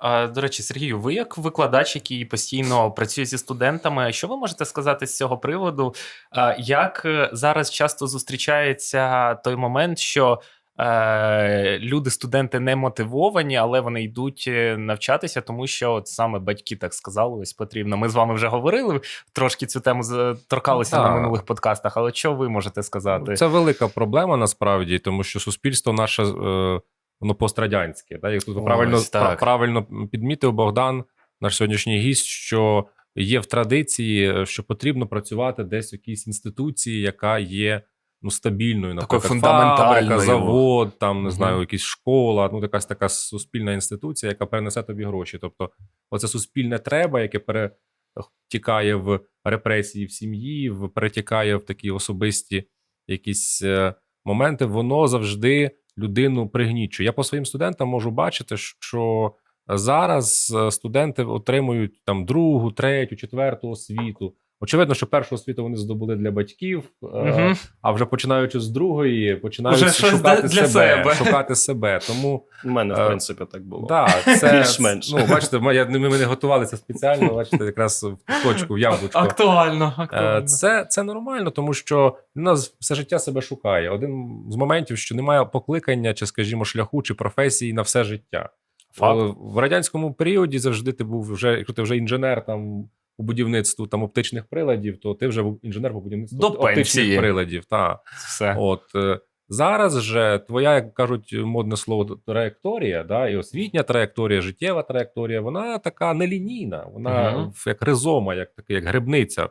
А, До речі, Сергію, ви як викладач, який постійно працює зі студентами, що ви можете сказати з цього приводу? А, Як е, зараз часто зустрічається той момент, що е, люди, студенти не мотивовані, але вони йдуть е, навчатися, тому що от саме батьки так сказали, ось потрібно. Ми з вами вже говорили трошки цю тему торкалися Ну, на минулих подкастах. Але що ви можете сказати? Це велика проблема насправді, тому що суспільство наше е, воно пострадянське. Да? Як тут Ось правильно, так. правильно підмітив Богдан, наш сьогоднішній гість, що є в традиції, що потрібно працювати десь в якійсь інституції, яка є ну, стабільною, наприклад, фабрика, завод, там не знаю, якась школа, ну якась така суспільна інституція, яка перенесе тобі гроші. Тобто, оце суспільне треба, яке перетікає в репресії в сім'ї, в перетікає в такі особисті якісь е, моменти, воно завжди людину пригнічує. Я по своїм студентам можу бачити, що зараз е, студенти отримують там другу, третю, четверту освіту. Очевидно, що першу освіту вони здобули для батьків, е, Мгм. а вже починаючи з другої, починають Уже шукати для- для себе, себе. шукати себе. Тому У мене, Е, в принципі, так було. да, це Більш-менш. ну, бачите, ми, ми не готувалися спеціально. Бачите, якраз в точку, в яблучко. Актуально, Е, актуально. Це, це нормально, тому що з- все життя себе шукає. Один з моментів, що немає покликання, чи, скажімо, шляху чи професії на все життя. Факт. Е, В радянському періоді завжди ти був вже, якщо ти вже інженер там у будівництву там оптичних приладів, то ти вже інженер по будівництву До оптичних пенсії. приладів. Та. Все. От е, зараз же твоя, як кажуть, модне слово траєкторія, да, і освітня траєкторія, життєва траєкторія, вона така нелінійна, вона в- як ризома, як як грибниця.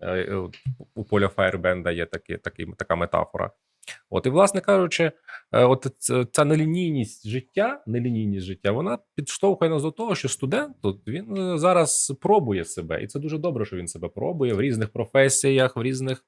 Е, е, У поля Фаєрбенда є такі, такі, така метафора. От, і, власне кажучи, е, от ця нелінійність життя, нелінійність життя, вона підштовхує нас до того, що студент тут він е, зараз пробує себе, і це дуже добре, що він себе пробує в різних професіях, в різних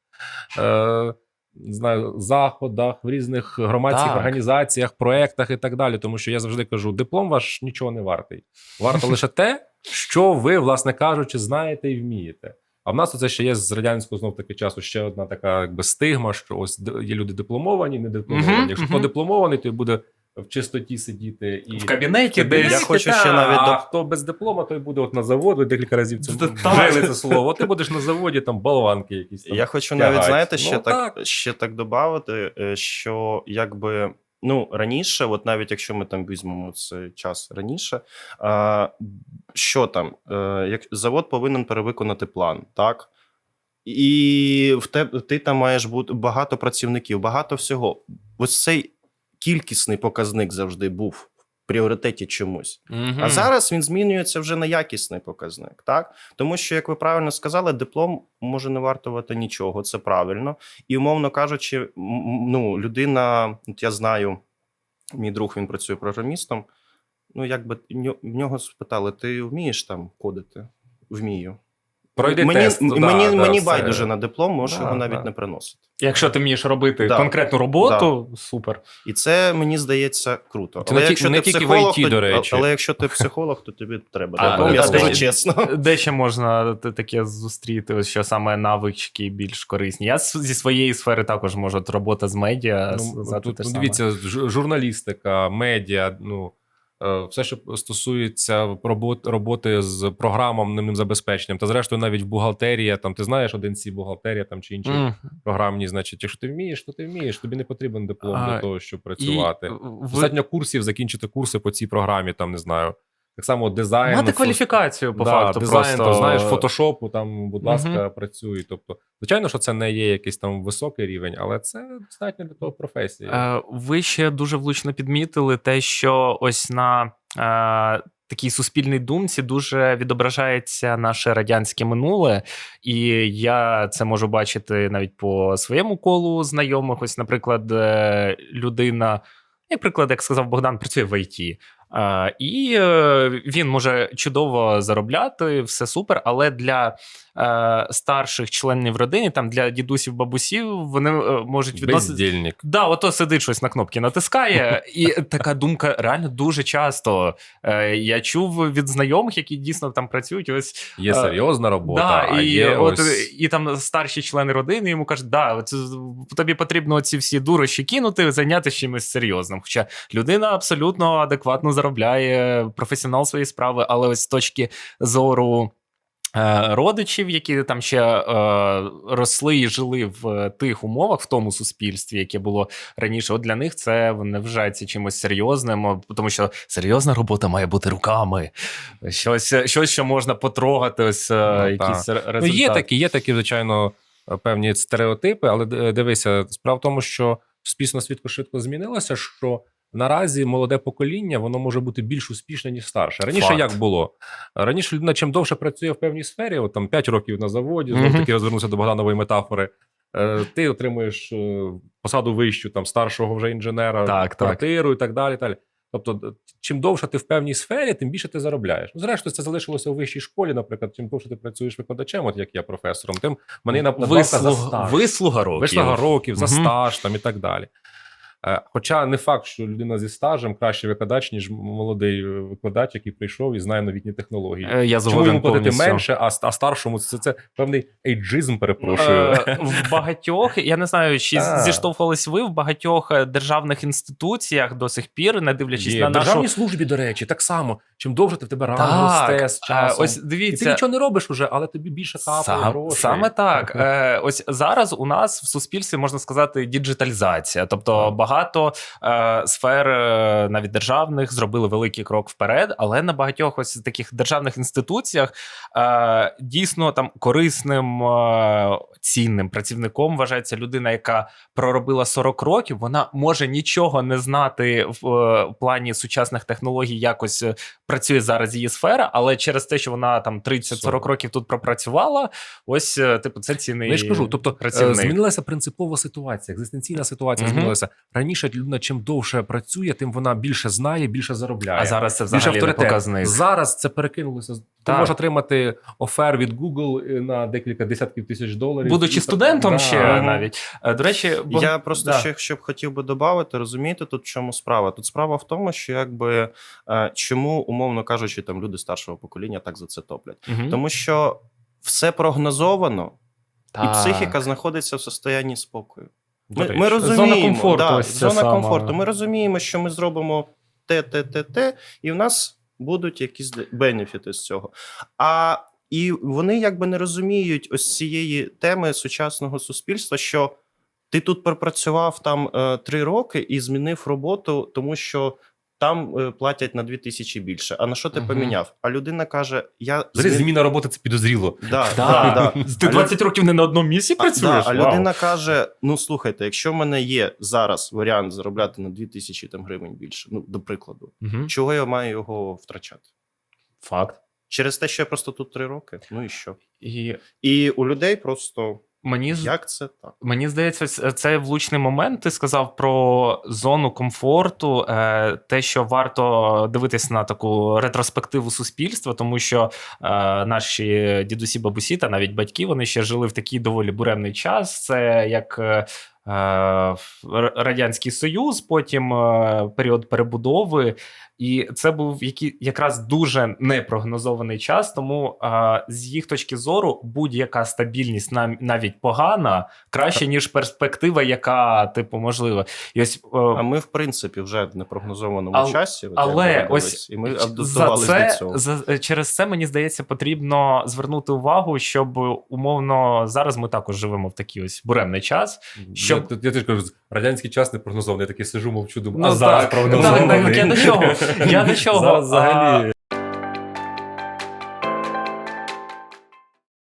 е, знаю, заходах, в різних громадських Так. організаціях, проектах і так далі. Тому що я завжди кажу: диплом ваш нічого не вартий. Варто лише те, що ви, власне кажучи, знаєте і вмієте. А в нас це ще є з радянського знов таки часу ще одна така якби стигма, що ось є люди дипломовані, не дипломовані. Мгм, Якщо мгм. хто дипломований, то буде в чистоті сидіти і В кабінеті кабінеті, Я хочу та, ще навіть а хто без диплома, той буде от на заводу. Декілька разів це вжили це слово. Ти будеш на заводі, там болванки якісь там. Я хочу навіть, знаєте, Ну, ще так, так. ще так додати, е, що якби. Ну, раніше, от навіть якщо ми там візьмемо цей час раніше, а, що там? Е, як завод повинен перевиконати план, так? І в те, ти там маєш бути багато працівників, багато всього. Ось цей кількісний показник завжди був пріоритеті чомусь. Мгм. А зараз він змінюється вже на якісний показник, так тому що, як ви правильно сказали, диплом може не вартувати нічого, це правильно. І умовно кажучи, ну людина, от я знаю, мій друг він працює програмістом. Ну, якби в нього спитали: ти вмієш там кодити? Вмію. Пройди мені тест. мені, да, да, мені все. байдуже на диплом, можеш Да, його навіть да. не приносити. Якщо ти вмієш робити Да. конкретну роботу, супер. І це мені здається круто. Це не ті- не тільки в IT, то, до речі. але якщо ти психолог, то тобі треба А, диплом, а я де- скажу де- чесно. Де ще можна таке зустріти, ось що саме навички більш корисні? Я зі своєї сфери також можу робота з медіа Ну, сказати тут, ну, дивіться, ж- журналістика, медіа, ну все, що стосується робот, роботи з програмним забезпеченням, та зрештою навіть в бухгалтерія, там ти знаєш один ці бухгалтерія там чи інші mm. програмні, значить, якщо ти вмієш, то ти вмієш. Тобі не потрібен диплом А, для того, щоб працювати. І. Достатньо курсів закінчити курси по цій програмі, там не знаю. Так само дизайн. Мати кваліфікацію, по да, факту. дизайн, просто... то, знаєш, фотошопу, там, будь ласка, Мгм. працюй. Тобто, звичайно, що це не є якийсь там високий рівень, але це достатньо для того професії. Е, Ви ще дуже влучно підмітили те, що ось на е, такій суспільній думці дуже відображається наше радянське минуле, і я це можу бачити навіть по своєму колу знайомих. Ось, наприклад, е, людина, як приклад, як сказав Богдан, працює в ІТ. Е, І е, він може чудово заробляти, все супер, але для е, старших членів родини, там для дідусів, бабусів, вони можуть відносити. Бездільник. Да, ото сидить щось на кнопки, натискає, і така думка реально дуже часто. Я чув від знайомих, які дійсно там працюють. Ось Є серйозна робота, да, а і, є от, ось... і там старші члени родини йому кажуть, да, от, тобі потрібно ці всі дурощі кинути, зайнятися чимось серйозним. Хоча людина абсолютно адекватно заробляє, професіонал своєї справи, але ось з точки зору. е, Родичів, які там ще е, росли і жили в тих умовах, в тому суспільстві, яке було раніше. От для них це не вважається чимось серйозним, тому що серйозна робота має бути руками. Щось, щось що можна потрогати, ось е, Ну, якісь так. результати. Ну, є такі, є такі, звичайно, певні стереотипи, але дивися, справа в тому, що суспільство швидко швидко змінилося, що наразі молоде покоління воно може бути більш успішне, ніж старше. Раніше Факт. як було? Раніше людина чим довше працює в певній сфері, от там 5 років на заводі, знову таки розвернувся до Богданової метафори. е, Ти отримуєш е, посаду вищу, там старшого вже інженера, Так, так. квартиру і так далі. далі. Тобто, чим довше ти в певній сфері, тим більше ти заробляєш. Ну, зрештою, це залишилося у вищій школі, наприклад, чим довше ти працюєш викладачем, от як я професором, тим мене за Вислуг, стаж. вислуга років. Вислуга років, за стаж там і так далі. Е, Хоча не факт, що людина зі стажем краще викладач, ніж молодий е, викладач, який прийшов і знає новітні технології. Е, Я Чому йому платити повністю. менше, а, а старшому це, це певний ейджизм, перепрошую. В багатьох, я не знаю, чи зіштовхувались ви в багатьох державних інституціях до сих пір, не дивлячись Є. на В державній службі, до речі, так само. Чим довше ти в тебе ранг росте з е, часом. ось І ти дивіться, нічого не робиш уже, але тобі більше капає Сам, грошей. саме так. Ось зараз у нас в суспільстві можна сказати діджиталізація. Тобто Так. Багато е, сфер, е, навіть державних, зробили великий крок вперед, але на багатьох ось таких державних інституціях е, дійсно там корисним е, цінним працівником вважається людина, яка проробила 40 років. Вона може нічого не знати в е, плані сучасних технологій, якось е, працює зараз її сфера, але через те, що вона там 30-40 40. років тут пропрацювала, ось е, типу, це цінний Ну, я ж кажу, тобто працівник. змінилася принципова ситуація, екзистенційна ситуація Мгм. змінилася. Раніше людина чим довше працює, тим вона більше знає, більше заробляє. А зараз це більше взагалі не авторитет. показник. Зараз це перекинулося. Ти Так. можеш отримати офер від Google на декілька десятків тисяч доларів. Будучи І студентом Да. ще навіть. Е, До речі, бо... Я просто да. ще щоб хотів би додати, розумієте, тут в чому справа? Тут справа в тому, що якби е, чому, умовно кажучи, там люди старшого покоління так за це топлять. Мгм. Тому що все прогнозовано, і психіка знаходиться в состоянні спокою. Ми, ми розуміємо, Зона комфорту, да, ось зона сама. комфорту. Ми розуміємо, що ми зробимо те, те, те, те, і в нас будуть якісь бенефіти з цього. А і вони якби не розуміють ось цієї теми сучасного суспільства, що ти тут пропрацював там е, три роки і змінив роботу, тому що. Там е, платять на 2 тисячі більше. А на що ти Мгм. поміняв? А людина каже: Я Взагалі, змін- зміна роботи це підозріло. Да, Да. да, да. Ти А 20 років не на одному місці а, працюєш? Да, а Вау. людина каже: ну слухайте, якщо в мене є зараз варіант заробляти на 2000 там, гривень більше, ну до прикладу, Мгм. чого я маю його втрачати? Факт. Через те, що я просто тут три роки. Ну і що? І І у людей просто мені як це так? Мені здається, це влучний момент. Ти сказав про зону комфорту, е, те, що варто дивитись на таку ретроспективу суспільства, тому що е, наші дідусі, бабусі та навіть батьки вони ще жили в такий доволі буремний час. Це як. Е, Радянський Союз, потім е, період перебудови, і це був який, якраз дуже непрогнозований час. Тому е, з їх точки зору будь-яка стабільність нам навіть погана, краще ніж перспектива, яка типу можлива. І ось А ми, в принципі, вже в непрогнозованому ал- часі. але ось і ми за це до цього. за через це мені здається, потрібно звернути увагу, щоб умовно зараз ми також живемо в такий ось буремний час. Щоб- Я, я теж кажу, радянський час не прогнозований. Я такий сижу, мовчу, думаю, Ну, а зараз прогнозований. я до чого? Я до чого? Взагалі